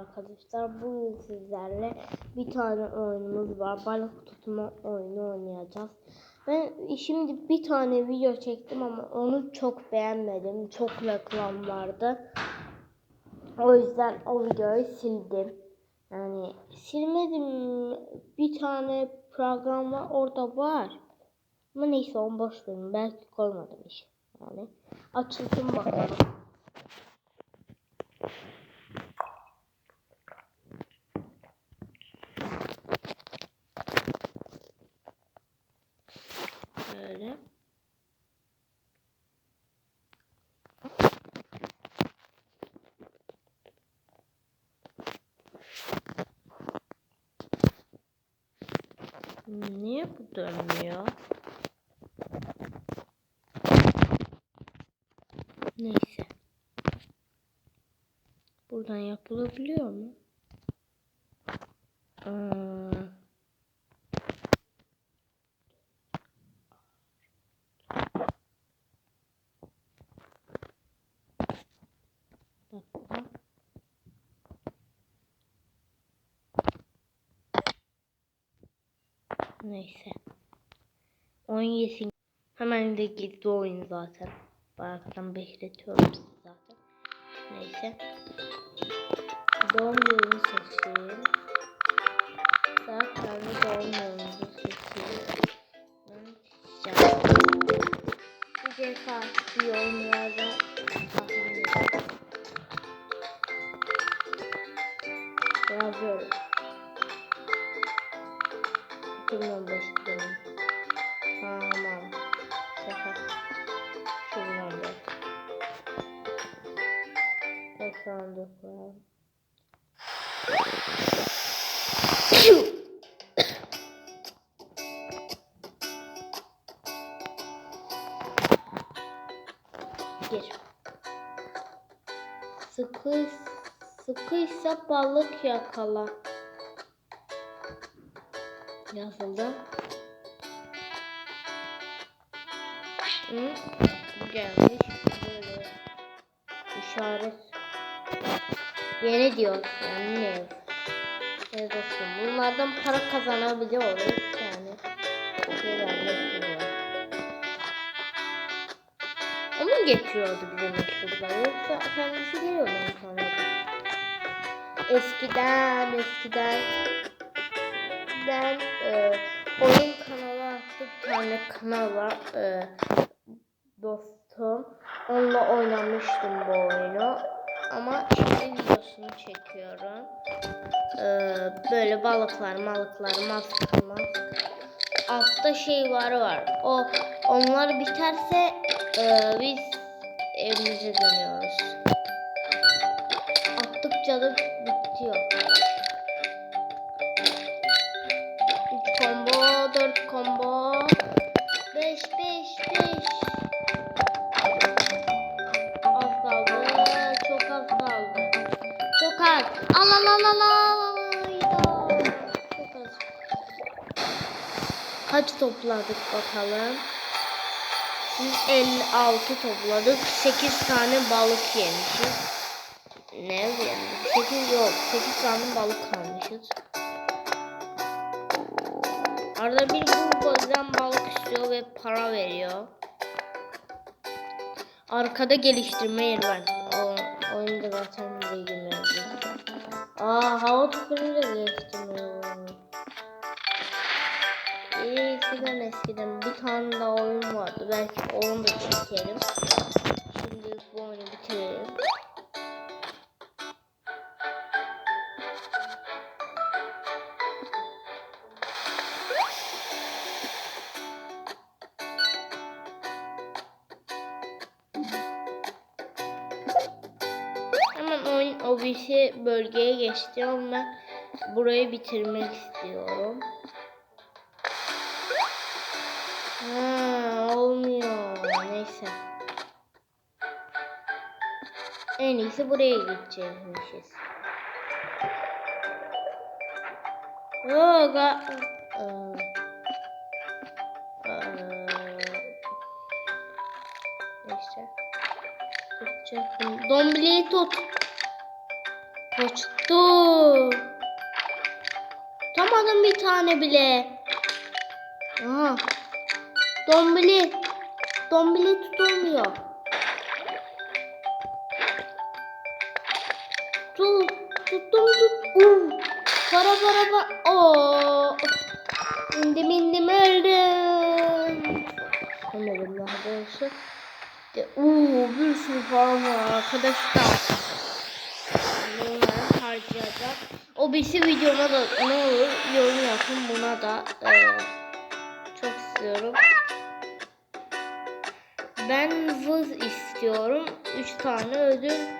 arkadaşlar. Bugün sizlerle bir tane oyunumuz var. Balık tutma oyunu oynayacağız. Ben şimdi bir tane video çektim ama onu çok beğenmedim. Çok reklam vardı. O yüzden o videoyu sildim. Yani silmedim. Bir tane program var orada var. Ama neyse onu boş verin. Belki koymadım hiç. Yani açılsın bakalım. Böyle. Niye bu dönmüyor? Neyse. Buradan yapılabiliyor mu? Aa. Dakika. Neyse. Oyun yesin. Hemen de gizli oyun zaten. Arkadan bekletiyorum sizi zaten. Neyse. Doğum gününü seçeyim. Zaten doğum gününü seçeyim. Ben seçeceğim. Bir defa yorumlarda tahmin. Yazıyorum. 2015 benim. Gir. Sıkı, sıkıysa balık yakala. Yazıldı. Hı? Gelmiş. Böyle işaret. Yeni diyor. Yani ne? Olsun. Bunlardan para kazanabiliyoruz. Getiriyordu bize mektupları? Yoksa kendisi geliyor mu sonra? Eskiden, eskiden ben e, oyun kanalı açtı bir tane kanal var e, dostum. Onunla oynamıştım bu oyunu. Ama şimdi videosunu çekiyorum. E, böyle balıklar malıklar mask mask altta şey var var. O onlar biterse e, biz evimize dönüyoruz attıkça da bitiyor 3 combo, 4 combo. 5 5 5. Az kaldı. Çok az kaldı. Çok az. Al al al al al. Kaç topladık bakalım. Biz 56 topladık. 8 tane balık yemişiz. Ne yemişiz? 8 yok. 8 tane balık kalmışız. Arada bir bu bazen balık istiyor ve para veriyor. Arkada geliştirme yeri var. O oyunda zaten bilgi mevcut. Aa hava topunu da geliştirme yeri var. Eskiden eskiden bir tane daha oyun vardı. Belki onu da çekerim. Şimdi bu oyunu bitirelim. Hemen oyun obisi bölgeye geçti ama burayı bitirmek istiyorum. İyisi buraya gidecekmişiz. Oo, ga Aa. Aa. Neyse. Tutacaktım. Dombiliyi tut. Kaçtı. Tutamadım bir tane bile. Aha. Dombili. Dombili tutulmuyor. Uh. Para para para. Oo. İndim indim öldüm. Ölmedim daha doğrusu. De, uuu bir sürü param var arkadaşlar. Bunları harcayacak. O birisi videoma da ne olur yorum yapın buna da eee, çok istiyorum. Ben vız istiyorum. 3 tane ödül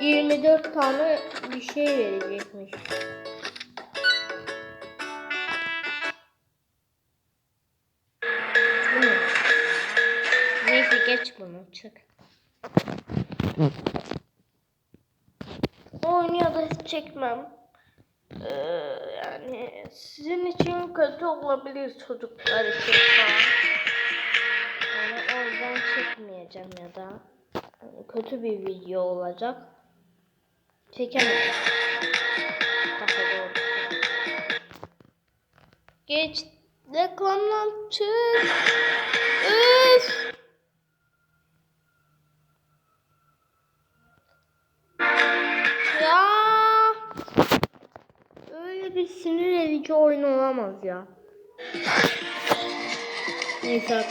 24 tane bir şey verecekmiş. Neyse geç bunu çık. Oynuyor da çekmem. Ee, yani sizin için kötü olabilir çocuklar için falan. Yani o yüzden çekmeyeceğim ya da kötü bir video olacak. Doğru. Geç reklamdan çık. Üf. Ya. Öyle bir sinir edici oyun olamaz ya. Neyse.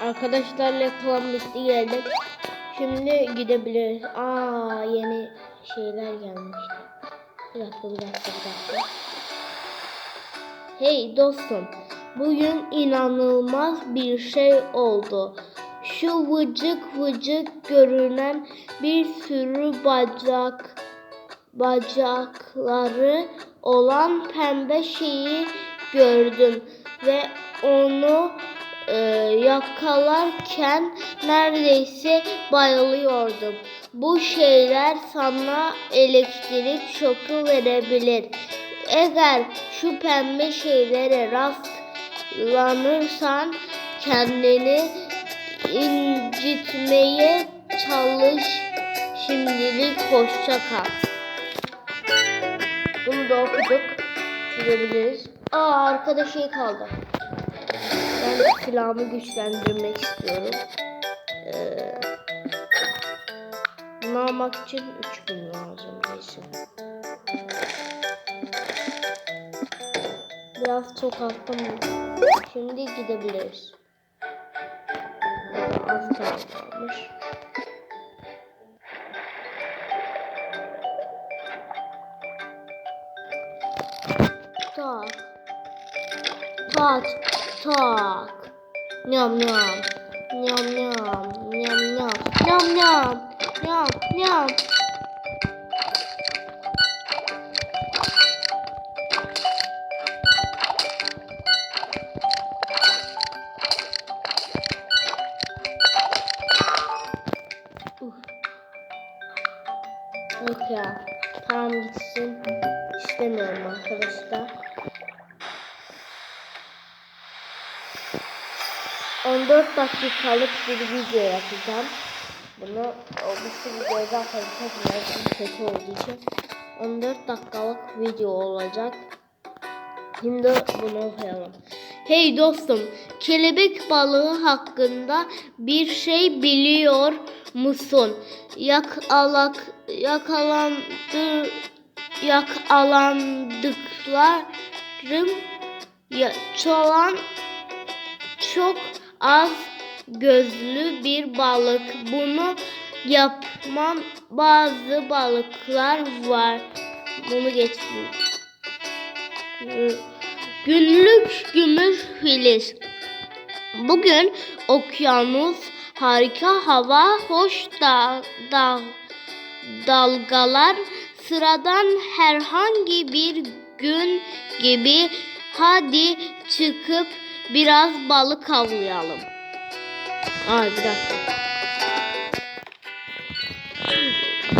Arkadaşlar reklam bitti geldik. Şimdi gidebiliriz. Aa yeni şeyler gelmişti. Bir dakika bir dakika bir dakika. Hey dostum. Bugün inanılmaz bir şey oldu. Şu vıcık vıcık görünen bir sürü bacak bacakları olan pembe şeyi gördüm ve onu e, yakalarken neredeyse bayılıyordum. Bu şeyler sana elektrik şoku verebilir. Eğer şu pembe şeylere rastlanırsan kendini incitmeye çalış. Şimdilik hoşça kal. Bunu da okuduk. Gidebiliriz. Aa arkada şey kaldı. Ben silahımı güçlendirmek istiyorum. Ee, bunu almak için 3000 lazım. Neyse. Biraz çok attım. Şimdi gidebiliriz. Az kalmış. Tak. Tak. Tak. Nyam. Nyam nyam. Nyam Uf. Yok ya. Tamam gitsin. İstemiyorum arkadaşlar. 14 dakikalık bir video yapacağım. Bunu o bir video zaten çekmiyorum kötü olduğu için. 14 dakikalık video olacak. Şimdi bunu okuyalım. Hey dostum, kelebek balığı hakkında bir şey biliyor musun? Yakalak, yakalandı, yakalandıklarım ya, çoğan çok az gözlü bir balık. Bunu yapmam bazı balıklar var. Bunu geçtim. Günlük gümüş filiz. Bugün okyanus harika hava, hoş da, da, dalgalar, sıradan herhangi bir gün gibi hadi çıkıp biraz balık avlayalım. Aa bir dakika.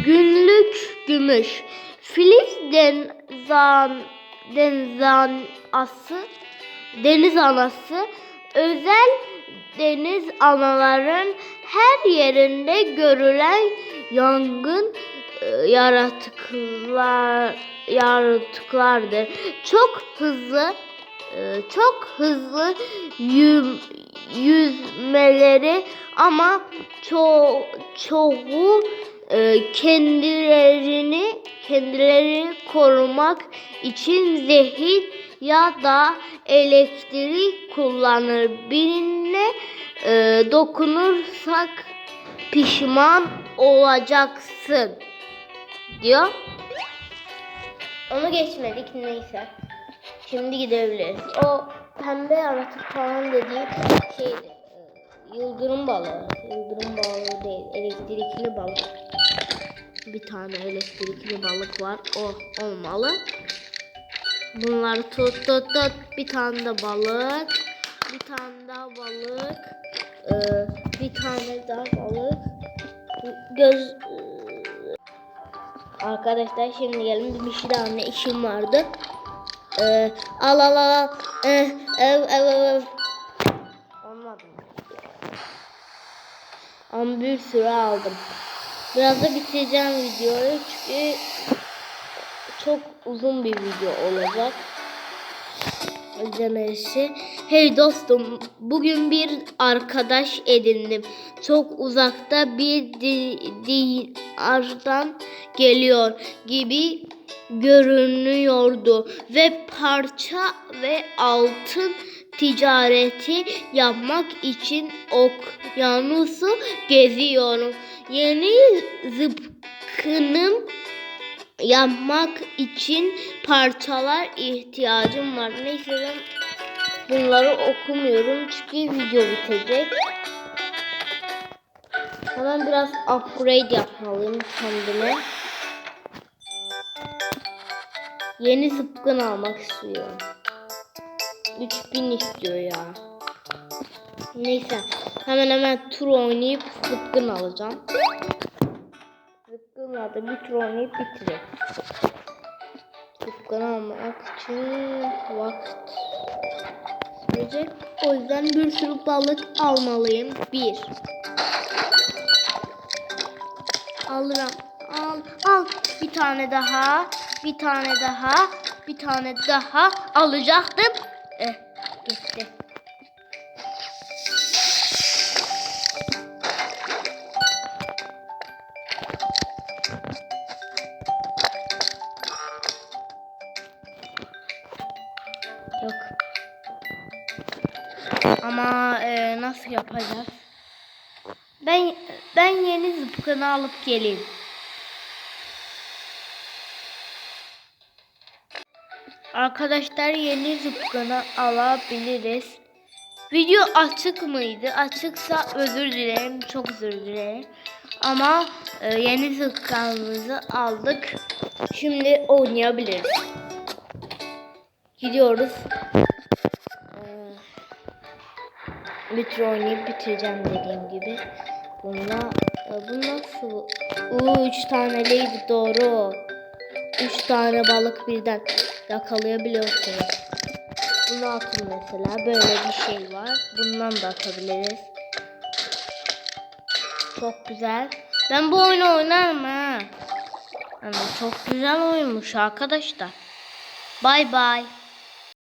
Günlük gümüş. Filiz denzan, denzanası, deniz anası, özel deniz anaların her yerinde görülen yangın e, yaratıklar yaratıklardır. Çok hızlı e, çok hızlı yü- yüzmeleri ama ço çoğu e, kendilerini kendilerini korumak için zehir ya da elektrik kullanır. Birine e, dokunursak pişman olacaksın diyor. Onu geçmedik neyse. Şimdi gidebiliriz. O pembe yaratık falan dediği şeydi. e, Yıldırım balığı. Yıldırım balığı değil. Elektrikli balık. Bir tane elektrikli balık var. O olmalı. Bunları tut tut tut. Bir tane de balık. Bir tane daha balık. e, bir tane daha balık. Göz Arkadaşlar şimdi gelin bir şey daha ne işim vardı. Ee, al al al. Ee, ev ev ev. Olmadı? Ama bir sürü aldım. Biraz da bitireceğim videoyu çünkü çok uzun bir video olacak. izlemesi. Hey dostum, bugün bir arkadaş edindim. Çok uzakta bir di diyardan geliyor gibi görünüyordu ve parça ve altın ticareti yapmak için okyanusu geziyorum. Yeni zıpkınım yapmak için parçalar ihtiyacım var. Neyse ben bunları okumuyorum çünkü video bitecek. Hemen biraz upgrade yapmalıyım kendime. Yeni zıpkın almak istiyorum. 3000 istiyor ya. Neyse hemen hemen tur oynayıp zıpkın alacağım. Zıpkınla da bir tur oynayıp bitireyim. Zıpkın almak için vakit sürecek. O yüzden bir sürü balık almalıyım. Bir. Alırım. Al, al. Bir tane daha. Bir tane daha. Bir tane daha alacaktım. Eh, gitti. Yok. Ama e, nasıl yapacağız? Ben ben yeni zıpkını alıp geleyim. Arkadaşlar yeni zıpkını alabiliriz. Video açık mıydı? Açıksa özür dilerim. Çok özür dilerim. Ama e, yeni zıpkınımızı aldık. Şimdi oynayabiliriz. Gidiyoruz. Ee, bir tur oynayıp bitireceğim dediğim gibi. Bununla, e, bu nasıl? Uuu üç taneliydi doğru. Üç tane balık birden yakalayabiliyorsunuz. Bunu atın mesela. Böyle bir şey var. Bundan da atabiliriz. Çok güzel. Ben bu oyunu oynarım ha. Yani çok güzel oyunmuş arkadaşlar. Bye bye.